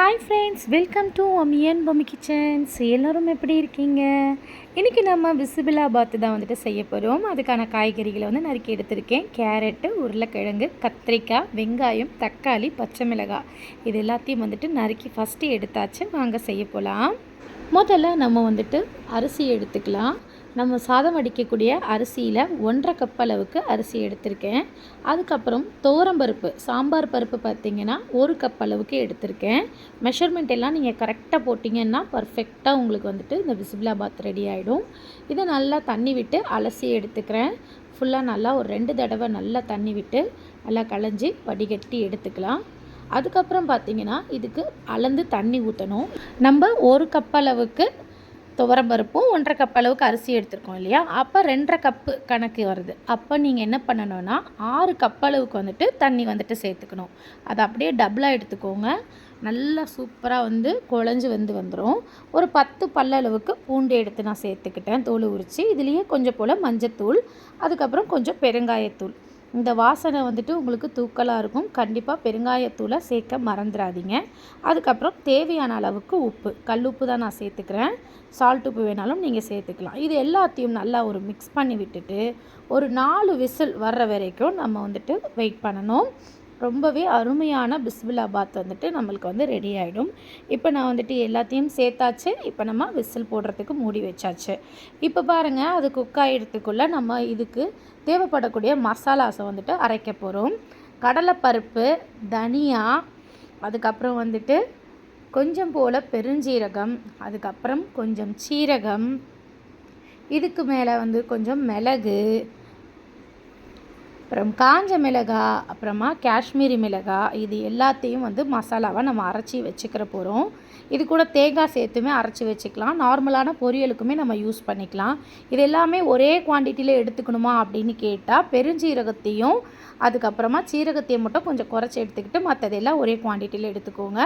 Hi friends welcome to அமியன் Bommi kitchens எல்லோரும் எப்படி இருக்கீங்க? இன்றைக்கி நம்ம விசிபிளாபாத்து தான் வந்துட்டு செய்ய போகிறோம் அதுக்கான காய்கறிகளை வந்து நறுக்கி எடுத்திருக்கேன். கேரட்டு உருளைக்கிழங்கு கத்திரிக்காய் வெங்காயம் தக்காளி பச்சை மிளகாய். இது எல்லாத்தையும் வந்துட்டு நறுக்கி ஃபஸ்ட்டு எடுத்தாச்சு. வாங்க செய்ய போகலாம் முதல்ல நம்ம வந்துட்டு அரிசி எடுத்துக்கலாம். நம்ம சாதம் வடிக்கக்கூடிய அரிசியில் ஒன்றரை கப் அளவுக்கு அரிசி எடுத்திருக்கேன். அதுக்கப்புறம் துவரம்பருப்பு சாம்பார் பருப்பு பார்த்திங்கன்னா ஒரு கப் அளவுக்கு எடுத்திருக்கேன். மெஷர்மெண்ட் எல்லாம் நீங்கள் கரெக்டாக போட்டிங்கன்னா பர்ஃபெக்டாக உங்களுக்கு வந்துட்டு இந்த விசிபிளாபாத் ரெடி ஆகிடும் இதை நல்லா தண்ணி விட்டு அலசி எடுத்துக்கிறேன். ஃபுல்லாக நல்லா ஒரு ரெண்டு தடவை நல்லா தண்ணி விட்டு நல்லா களைஞ்சி வடிகட்டி எடுத்துக்கலாம். அதுக்கப்புறம் பார்த்திங்கன்னா இதுக்கு அளந்து தண்ணி ஊற்றணும் நம்ம ஒரு கப் அளவுக்கு துவரம்பருப்பும் ஒன்றரை கப் அளவுக்கு அரிசி எடுத்துருக்கோம் இல்லையா? அப்போ ரெண்டரை கப்பு கணக்கு வருது. அப்போ நீங்கள் என்ன பண்ணணும்னா ஆறு கப் அளவுக்கு வந்துட்டு தண்ணி வந்துட்டு சேர்த்துக்கணும். அதை அப்படியே டபுளாக எடுத்துக்கோங்க. நல்லா சூப்பராக வந்து குழஞ்சி வந்து வந்துடும் ஒரு பத்து பல்லளவுக்கு பூண்டு எடுத்து நான் சேர்த்துக்கிட்டேன். தோல் உரித்து இதுலேயே கொஞ்சம் போல் மஞ்சத்தூள் அதுக்கப்புறம் கொஞ்சம் பெருங்காயத்தூள். இந்த வாசனை வந்துட்டு உங்களுக்கு தூக்கலாக இருக்கும். கண்டிப்பாக பெருங்காயத்தூளை சேர்க்க மறந்துடாதீங்க அதுக்கப்புறம் தேவையான அளவுக்கு உப்பு. கல் உப்பு தான் நான் சேர்த்துக்கிறேன். சால்ட் உப்பு வேணாலும் நீங்கள் சேர்த்துக்கலாம். இது எல்லாத்தையும் நல்லா ஒரு மிக்ஸ் பண்ணி விட்டுட்டு ஒரு நாலு விசில் வர்ற வரைக்கும் நம்ம வந்துட்டு வெயிட் பண்ணணும். ரொம்பவே அருமையான பிஸ்பிலாபாத் வந்துட்டு நம்மளுக்கு வந்து ரெடி ஆகிடும் இப்போ நான் வந்துட்டு எல்லாத்தையும் சேர்த்தாச்சு. இப்போ நம்ம விசில் போடுறதுக்கு மூடி வச்சாச்சு. இப்போ பாருங்கள் அது குக் ஆகிடுறதுக்குள்ளே நம்ம இதுக்கு தேவைப்படக்கூடிய மசாலாஸை வந்துட்டு அரைக்க போகிறோம் கடலைப்பருப்பு தனியா அதுக்கப்புறம் வந்துட்டு கொஞ்சம் போல் பெருஞ்சீரகம் அதுக்கப்புறம் கொஞ்சம் சீரகம் இதுக்கு மேலே வந்து கொஞ்சம் மிளகு அப்புறம் காஞ்ச மிளகா அப்புறமா காஷ்மீரி மிளகா இது எல்லாத்தையும் வந்து மசாலாவை நம்ம அரைச்சி வச்சுக்கிற போகிறோம் இது கூட தேங்காய் சேர்த்துமே அரைச்சி வச்சுக்கலாம். நார்மலான பொரியலுக்குமே நம்ம யூஸ் பண்ணிக்கலாம். இது எல்லாமே ஒரே குவான்டிட்டியில் எடுத்துக்கணுமா அப்படின்னு கேட்டால் பெருஞ்சீரகத்தையும் அதுக்கப்புறமா சீரகத்தையும் மட்டும் கொஞ்சம் குறைச்சி எடுத்துக்கிட்டு மற்றதெல்லாம் ஒரே குவான்டிட்டியில் எடுத்துக்கோங்க.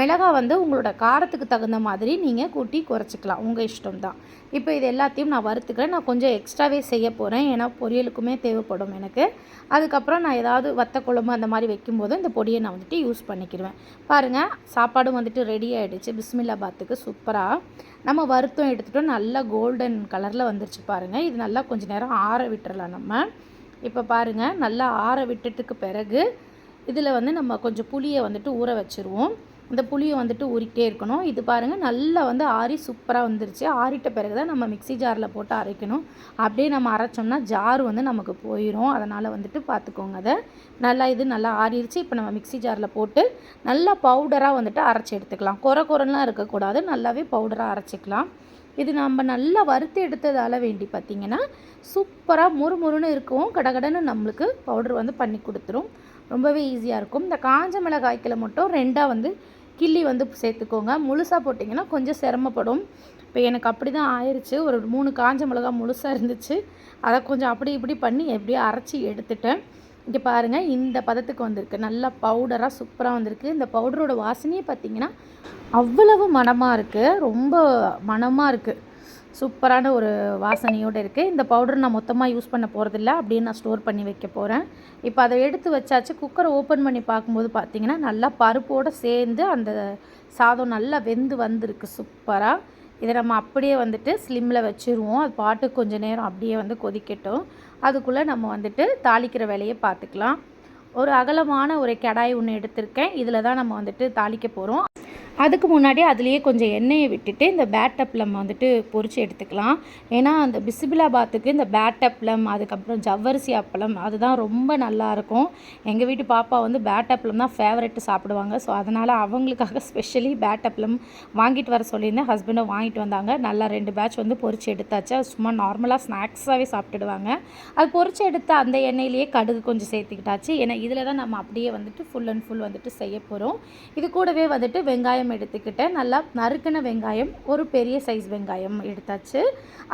மிளகா வந்து உங்களோட காரத்துக்கு தகுந்த மாதிரி நீங்கள் கூட்டி குறைச்சிக்கலாம். உங்கள் இஷ்டம் தான் இப்போ இது எல்லாத்தையும் நான் வறுத்துக்கிறேன். நான் கொஞ்சம் எக்ஸ்ட்ராவே செய்ய போகிறேன் ஏன்னா பொரியலுக்குமே தேவைப்படும் எனக்கு. அதுக்கப்புறம் நான் ஏதாவது வத்த குழம்பு அந்த மாதிரி வைக்கும்போது இந்த பொடியை நான் வந்துட்டு யூஸ் பண்ணிக்கிடுவேன் பாருங்கள் சாப்பாடும் வந்துட்டு ரெடி ஆகிடுச்சு பிஸ்மில்லாபாத்துக்கு சூப்பராக நம்ம வருத்தம் எடுத்துகிட்டோம் நல்லா கோல்டன் கலரில் வந்துருச்சு பாருங்கள் இது நல்லா கொஞ்சம் நேரம் ஆற விட்டுறலாம் நம்ம. இப்போ பாருங்கள் நல்லா ஆற விட்டுட்டுக்கு பிறகு இதில் வந்து நம்ம கொஞ்சம் புளியை வந்துட்டு ஊற வச்சுருவோம். இந்த புளியை வந்துட்டு உரிக்கிட்டே இருக்கணும். இது பாருங்கள் நல்லா வந்து ஆறி சூப்பராக வந்துருச்சு. ஆறிட்ட பிறகு தான் நம்ம மிக்சி ஜாரில் போட்டு அரைக்கணும். அப்படியே நம்ம அரைச்சோம்னா ஜார் வந்து நமக்கு போயிடும் அதனால் வந்துட்டு பார்த்துக்கோங்க அதை. நல்லா இது நல்லா ஆறிடுச்சு இப்போ நம்ம மிக்சி ஜாரில் போட்டு நல்லா பவுடராக வந்துட்டு அரைச்சி எடுத்துக்கலாம். குறை குறைலாம் இருக்கக்கூடாது. நல்லாவே பவுடராக அரைச்சிக்கலாம். இது நம்ம நல்லா வறுத்து எடுத்ததால் வேண்டி பார்த்திங்கன்னா சூப்பராக முறுமுறுன்னு இருக்கும் கடகடன்னு நம்மளுக்கு பவுடர் வந்து பண்ணி கொடுத்துரும். ரொம்பவே ஈஸியாக இருக்கும். இந்த காஞ்ச மிளகாய்க்கில் மட்டும் ரெண்டாக வந்து கிள்ளி வந்து சேர்த்துக்கோங்க. முழுசாக போட்டிங்கன்னா கொஞ்சம் சிரமப்படும். இப்போ எனக்கு அப்படி தான் ஆயிடுச்சு ஒரு மூணு காஞ்ச மிளகா முழுசாக இருந்துச்சு. அதை கொஞ்சம் அப்படி இப்படி பண்ணி எப்படியோ அரைச்சி எடுத்துட்டேன். இங்கே பாருங்கள் இந்த பதத்துக்கு வந்திருக்கு. நல்லா பவுடராக சூப்பராக வந்திருக்கு. இந்த பவுடரோட வாசனையே பார்த்திங்கன்னா அவ்வளவு மனமாக இருக்குது ரொம்ப மனமாக இருக்குது சூப்பரான ஒரு வாசனையோடு இருக்குது இந்த பவுடர் நான் மொத்தமாக யூஸ் பண்ண போகிறதில்ல அப்படின்னு நான் ஸ்டோர் பண்ணி வைக்க போகிறேன் இப்போ அதை எடுத்து வச்சாச்சு. குக்கரை ஓப்பன் பண்ணி பார்க்கும்போது பார்த்திங்கன்னா நல்லா பருப்போடு சேர்ந்து அந்த சாதம் நல்லா வெந்து வந்திருக்கு சூப்பராக இதை நம்ம அப்படியே வந்துட்டு ஸ்லிம்மில் வச்சுருவோம். அது பாட்டு கொஞ்சம் நேரம் அப்படியே வந்து கொதிக்கட்டும். அதுக்குள்ளே நம்ம வந்துட்டு தாளிக்கிற வேலையை பார்த்துக்கலாம். ஒரு அகலமான ஒரு கடாய் ஒன்று எடுத்திருக்கேன். இதில் தான் நம்ம வந்துட்டு தாளிக்க போகிறோம் அதுக்கு முன்னாடி அதுலேயே கொஞ்சம் எண்ணெயை விட்டுட்டு இந்த பேட்டப்ளம் வந்துட்டு பொரித்து எடுத்துக்கலாம். ஏன்னா அந்த பிசிபிலாபாத்துக்கு இந்த பேட்டப்ளம் அதுக்கப்புறம் ஜவ்வரிசி அப்பளம் அதுதான் ரொம்ப நல்லாயிருக்கும் எங்கள் வீட்டு பாப்பா வந்து பேட்டப்ளம் தான் ஃபேவரெட்டு சாப்பிடுவாங்க. ஸோ அதனால் அவங்களுக்காக ஸ்பெஷலி பேட்டப்ளம் வாங்கிட்டு வர சொல்லியிருந்தேன். ஹஸ்பண்டும் வாங்கிட்டு வந்தாங்க. நல்லா ரெண்டு பேட்ச் வந்து பொரித்து எடுத்தாச்சு. சும்மா நார்மலாக ஸ்நாக்ஸாகவே சாப்பிட்டுடுவாங்க. அது பொரித்து எடுத்த அந்த எண்ணெயிலேயே கடுகு கொஞ்சம் சேர்த்துக்கிட்டாச்சு. ஏன்னா இதில் தான் நம்ம அப்படியே வந்துட்டு ஃபுல் அண்ட் ஃபுல் வந்துட்டு செய்ய போகிறோம் இது கூடவே வந்துட்டு வெங்காயம் வெங்காயம் எடுத்துக்கிட்டேன். நல்லா நறுக்கின வெங்காயம் ஒரு பெரிய சைஸ் வெங்காயம் எடுத்தாச்சு.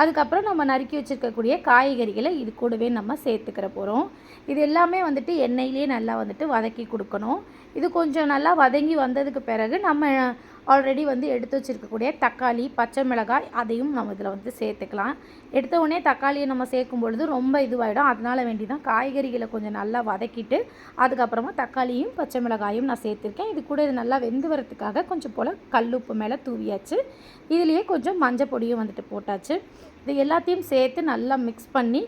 அதுக்கப்புறம் நம்ம நறுக்கி வச்சுருக்கக்கூடிய காய்கறிகளை இது கூடவே நம்ம சேர்த்துக்கிற போகிறோம் இது எல்லாமே வந்துட்டு எண்ணெயிலே நல்லா வந்துட்டு வதக்கி கொடுக்கணும். இது கொஞ்சம் நல்லா வதங்கி வந்ததுக்கு பிறகு நம்ம ஆல்ரெடி வந்து எடுத்து வச்சுருக்கக்கூடிய தக்காளி பச்சை மிளகாய் அதையும் நம்ம இதில் வந்து சேர்த்துக்கலாம். எடுத்த உடனே தக்காளியை நம்ம சேர்க்கும் பொழுது ரொம்ப இதுவாகிடும் அதனால் வேண்டி தான் காய்கறிகளை கொஞ்சம் நல்லா வதக்கிட்டு அதுக்கப்புறமா தக்காளியும் பச்சை மிளகாயும் நான் சேர்த்துருக்கேன். இது கூட இது நல்லா வெந்து வரத்துக்காக கொஞ்சம் போல் கல்லுப்பு மேலே தூவியாச்சு. இதுலேயே கொஞ்சம் மஞ்சள் பொடியும் வந்துட்டு போட்டாச்சு. இது எல்லாத்தையும் சேர்த்து நல்லா மிக்ஸ் பண்ணி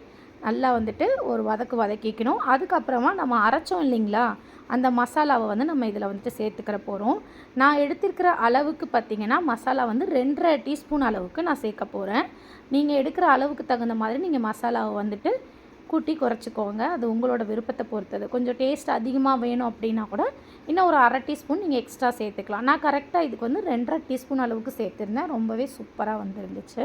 நல்லா வந்துட்டு ஒரு வதக்கு வதக்கிக்கணும். அதுக்கப்புறமா நம்ம அரைச்சோம் இல்லைங்களா? அந்த மசாலாவை வந்து நம்ம இதில் வந்துட்டு சேர்த்துக்கிற போகிறோம். நான் எடுத்திருக்கிற அளவுக்கு பார்த்திங்கன்னா மசாலா வந்து ரெண்டரை டீஸ்பூன் அளவுக்கு நான் சேர்க்க போகிறேன். நீங்கள் எடுக்கிற அளவுக்கு தகுந்த மாதிரி நீங்கள் மசாலாவை வந்துட்டு கூட்டி குறைச்சிக்கோங்க. அது உங்களோட விருப்பத்தை பொறுத்தது. கொஞ்சம் டேஸ்ட் அதிகமாக வேணும் அப்படின்னா கூட இன்னும் ஒரு அரை டீஸ்பூன் நீங்கள் எக்ஸ்ட்ரா சேர்த்துக்கலாம். நான் கரெக்டாக இதுக்கு வந்து ரெண்டரை டீஸ்பூன் அளவுக்கு சேர்த்துருந்தேன். ரொம்பவே சூப்பராக வந்துருந்துச்சு.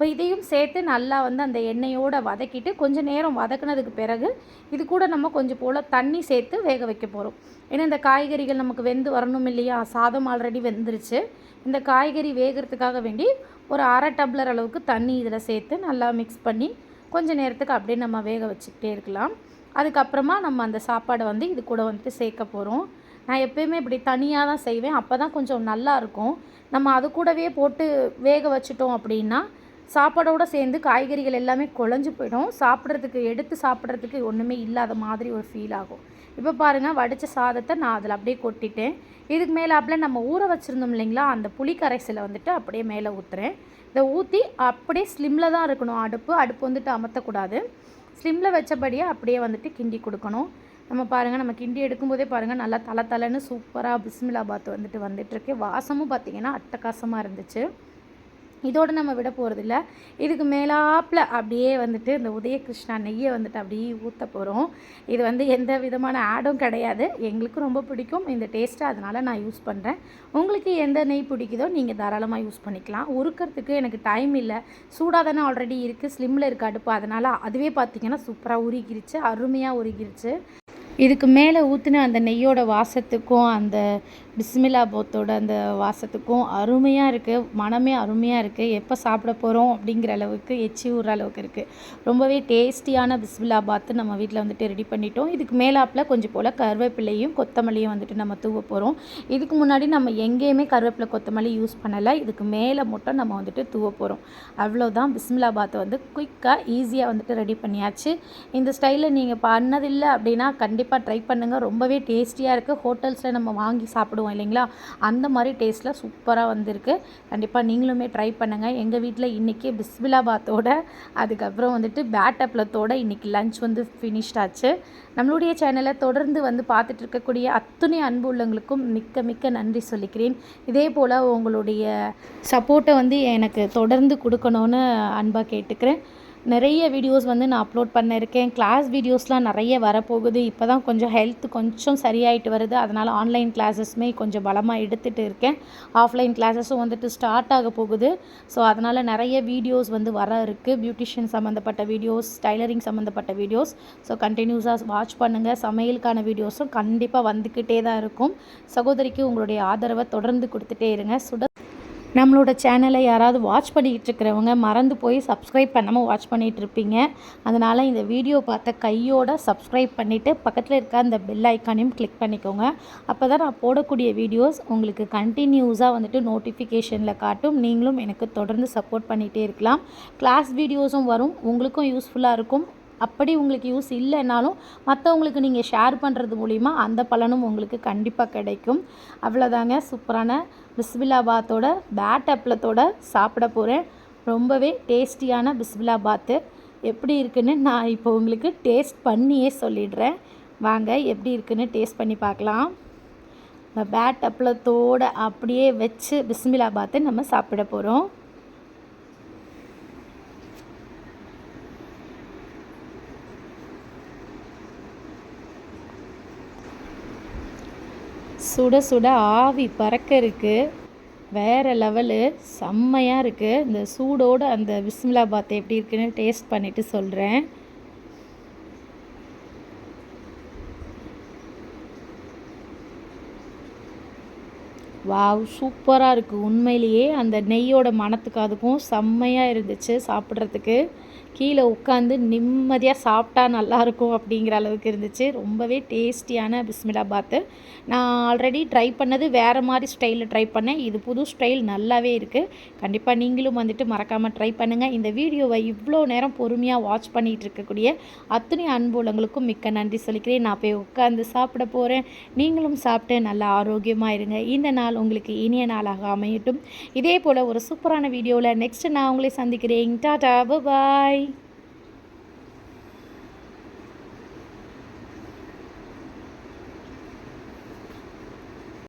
இப்போ இதையும் சேர்த்து நல்லா வந்து அந்த எண்ணெயோடு வதக்கிட்டு கொஞ்சம் நேரம் வதக்குனதுக்கு பிறகு இது கூட நம்ம கொஞ்சம் போல் தண்ணி சேர்த்து வேக வைக்க போகிறோம் ஏன்னா இந்த காய்கறிகள் நமக்கு வெந்து வரணும் இல்லையா? சாதம் ஆல்ரெடி வெந்துருச்சு. இந்த காய்கறி வேகிறதுக்காக வேண்டி ஒரு அரை டம்ளர் அளவுக்கு தண்ணி இதில் சேர்த்து நல்லா மிக்ஸ் பண்ணி கொஞ்சம் நேரத்துக்கு அப்படியே நம்ம வேக வச்சுக்கிட்டே இருக்கலாம். அதுக்கப்புறமா நம்ம அந்த சாப்பாடை வந்து இது கூட வந்துட்டு சேர்க்க போகிறோம் நான் எப்பயுமே இப்படி தனியாக தான் செய்வேன். அப்போ தான் கொஞ்சம் நல்லாயிருக்கும் நம்ம அது கூடவே போட்டு வேக வச்சுட்டோம் அப்படின்னா சாப்பாடோடு சேர்ந்து காய்கறிகள் எல்லாமே குழஞ்சு போயிடும். சாப்பிட்றதுக்கு எடுத்து சாப்பிட்றதுக்கு ஒன்றுமே இல்லாத மாதிரி ஒரு ஃபீல் ஆகும். இப்போ பாருங்கள் வடித்த சாதத்தை நான் அதில் அப்படியே கொட்டிட்டேன். இதுக்கு மேலாப்பில் நம்ம ஊற வச்சுருந்தோம் இல்லைங்களா அந்த புளி கரைசலை வந்துட்டு அப்படியே மேலே ஊற்றுறேன் இதை ஊற்றி அப்படியே ஸ்லிம்மில் தான் இருக்கணும் அடுப்பு. அடுப்பு வந்துட்டு அமர்த்தக்கூடாது. ஸ்லிம்மில் வச்சபடியே அப்படியே வந்துட்டு கிண்டி கொடுக்கணும். நம்ம பாருங்கள் நம்ம கிண்டி எடுக்கும்போதே பாருங்கள் நல்லா தலை தலைன்னு சூப்பராக பிஸ்மிலாபாத் வந்துட்டு வந்துட்டுருக்கு வாசமும் பார்த்திங்கன்னா அட்டகாசமாக இருந்துச்சு. இதோடு நம்ம விட போகிறதில்ல இதுக்கு மேலாப்பில் அப்படியே வந்துட்டு இந்த உதயகிருஷ்ணா நெய்யை வந்துட்டு அப்படியே ஊற்ற போகிறோம் இது வந்து எந்த விதமான ஆடும் கிடையாது. எங்களுக்கும் ரொம்ப பிடிக்கும். இந்த டேஸ்ட்டை அதனால் நான் யூஸ் பண்ணுறேன் உங்களுக்கு எந்த நெய் பிடிக்குதோ நீங்கள் தாராளமாக யூஸ் பண்ணிக்கலாம். உருக்கிறதுக்கு எனக்கு டைம் இல்லை. சூடாக தானே ஆல்ரெடி இருக்குது ஸ்லிம்மில் இருக்க அடுப்பு. அதனால் அதுவே பார்த்திங்கன்னா சூப்பராக உருகிருச்சு. அருமையாக உருகிருச்சு. இதுக்கு மேலே ஊற்றின அந்த நெய்யோட வாசத்துக்கும் அந்த பிஸ்மிலா போத்தோட அந்த வாசத்துக்கும் அருமையாக இருக்குது மனமே அருமையாக இருக்குது எப்போ சாப்பிட போகிறோம் அப்படிங்கிற அளவுக்கு எச்சி ஊற அளவுக்கு இருக்குது ரொம்பவே டேஸ்டியான பிஸ்மிலா பாத்து நம்ம வீட்டில் வந்துட்டு ரெடி பண்ணிட்டோம். இதுக்கு மேலாப்பில் கொஞ்சம் போல் கருவேப்பிலையும் கொத்தமல்லியும் வந்துட்டு நம்ம தூவ போகிறோம் இதுக்கு முன்னாடி நம்ம எங்கேயுமே கருவேப்பிலை கொத்தமல்லி யூஸ் பண்ணலை. இதுக்கு மேலே மட்டும் நம்ம வந்துட்டு தூவ போகிறோம் அவ்வளோதான் பிஸ்மிலா பாத்தை வந்து குயிக்காக ஈஸியாக வந்துட்டு ரெடி பண்ணியாச்சு. இந்த ஸ்டைலில் நீங்கள் பண்ணதில்லை அப்படின்னா கண்டிப்பாக கண்டிப்பாக ட்ரை பண்ணுங்கள் ரொம்பவே டேஸ்டியாக இருக்குது ஹோட்டல்ஸில் நம்ம வாங்கி சாப்பிடுவோம் இல்லைங்களா? அந்த மாதிரி டேஸ்ட்டில் சூப்பராக வந்திருக்கு. கண்டிப்பாக நீங்களுமே ட்ரை பண்ணுங்கள் எங்கள் வீட்டில் இன்றைக்கி பிஸ்பிலாபாத்தோட அதுக்கப்புறம் வந்துட்டு பேட் அப்ளத்தோட இன்றைக்கி லஞ்ச் வந்து ஃபினிஷ்ட் ஆச்சு. நம்மளுடைய சேனலை தொடர்ந்து வந்து பார்த்துட்டு இருக்கக்கூடிய அத்துணை அன்பு உள்ளவங்களுக்கும் மிக்க மிக்க நன்றி சொல்லிக்கிறேன். இதே போல் உங்களுடைய சப்போர்ட்டை வந்து எனக்கு தொடர்ந்து கொடுக்கணுன்னு அன்பாக கேட்டுக்கிறேன். நிறைய வீடியோஸ் வந்து நான் அப்லோட் பண்ணியிருக்கேன். கிளாஸ் வீடியோஸ்லாம் நிறைய வரப்போகுது. இப்போ தான் கொஞ்சம் ஹெல்த் கொஞ்சம் சரியாயிட்டு வருது. அதனால் ஆன்லைன் கிளாஸஸ்மே கொஞ்சம் பலமாக எடுத்துகிட்டு இருக்கேன். ஆஃப்லைன் கிளாஸஸும் வந்துட்டு ஸ்டார்ட் ஆக போகுது. ஸோ அதனால் நிறைய வீடியோஸ் வந்து வர இருக்குது பியூட்டிஷியன் சம்மந்தப்பட்ட வீடியோஸ் டைலரிங் சம்மந்தப்பட்ட வீடியோஸ் ஸோ கண்டினியூஸாக வாட்ச் பண்ணுங்கள் சமையலுக்கான வீடியோஸும் கண்டிப்பாக வந்துக்கிட்டே தான் இருக்கும். சகோதரிக்கு உங்களுடைய ஆதரவை தொடர்ந்து கொடுத்துட்டே இருங்க. சுட நம்மளோட சேனலை யாராவது வாட்ச் பண்ணிக்கிட்டு இருக்கிறவங்க மறந்து போய் சப்ஸ்கிரைப் பண்ணாமல் வாட்ச் பண்ணிகிட்டு இருப்பீங்க. அதனால் இந்த வீடியோ பார்த்த கையோட சப்ஸ்கிரைப் பண்ணிவிட்டு பக்கத்தில் இருக்க அந்த பெல் ஐக்கானையும் கிளிக் பண்ணிக்கோங்க. அப்போ தான் நான் போடக்கூடிய வீடியோஸ் உங்களுக்கு கண்டினியூஸாக வந்துட்டு நோட்டிஃபிகேஷனில் காட்டும். நீங்களும் எனக்கு தொடர்ந்து சப்போர்ட் பண்ணிகிட்டே இருக்கலாம். கிளாஸ் வீடியோஸும் வரும். உங்களுக்கும் யூஸ்ஃபுல்லாக இருக்கும். அப்படி உங்களுக்கு யூஸ் இல்லைனாலும் மற்றவங்களுக்கு நீங்கள் ஷேர் பண்ணுறது மூலிமா அந்த பலனும் உங்களுக்கு கண்டிப்பாக கிடைக்கும். அவ்வளோதாங்க சூப்பரான பிஸ்பிலாபாத்தோட பேட் அப்பளத்தோட சாப்பிட போகிறேன் ரொம்பவே டேஸ்டியான பிஸ்பிலாபாத்து எப்படி இருக்குன்னு நான் இப்போ உங்களுக்கு டேஸ்ட் பண்ணியே சொல்லிடுறேன். வாங்க எப்படி இருக்குன்னு டேஸ்ட் பண்ணி பார்க்கலாம். இந்த பேட் அப்பளத்தோடு அப்படியே வச்சு பிஸ்மிலாபாத்தை நம்ம சாப்பிட போகிறோம் சுட சுட ஆவி பறக்க இருக்குது வேறு லெவலு செம்மையாக இருக்குது இந்த சூடோடு அந்த பிஸ்மிலாபாத் எப்படி இருக்குன்னு டேஸ்ட் பண்ணிவிட்டு சொல்கிறேன் வாவ் சூப்பராக இருக்குது உண்மையிலேயே அந்த நெய்யோட மணத்துக்கு அதுக்கும் செம்மையாக இருந்துச்சு சாப்பிட்றதுக்கு. கீழே உட்காந்து நிம்மதியாக சாப்பிட்டா நல்லாயிருக்கும் அப்படிங்கிற அளவுக்கு இருந்துச்சு. ரொம்பவே டேஸ்டியான பிஸ்மிலாபாத்து நான் ஆல்ரெடி ட்ரை பண்ணது வேறு மாதிரி ஸ்டைலில் ட்ரை பண்ணேன். இது புது ஸ்டைல் நல்லாவே இருக்குது கண்டிப்பாக நீங்களும் வந்துட்டு மறக்காமல் ட்ரை பண்ணுங்கள் இந்த வீடியோவை இவ்வளோ நேரம் பொறுமையாக வாட்ச் பண்ணிகிட்டு இருக்கக்கூடிய அத்தனை அன்புலங்களுக்கும் மிக்க நன்றி சொல்லிக்கிறேன். நான் போய் உட்காந்து சாப்பிட போகிறேன் நீங்களும் சாப்பிட்டு நல்லா ஆரோக்கியமாக இருங்க. இந்த நாள் உங்களுக்கு இனிய நாளாக அமையட்டும். இதே போல் ஒரு சூப்பரான வீடியோவில் நெக்ஸ்ட் நான் உங்களை சந்திக்கிறேன். டாடா பாய்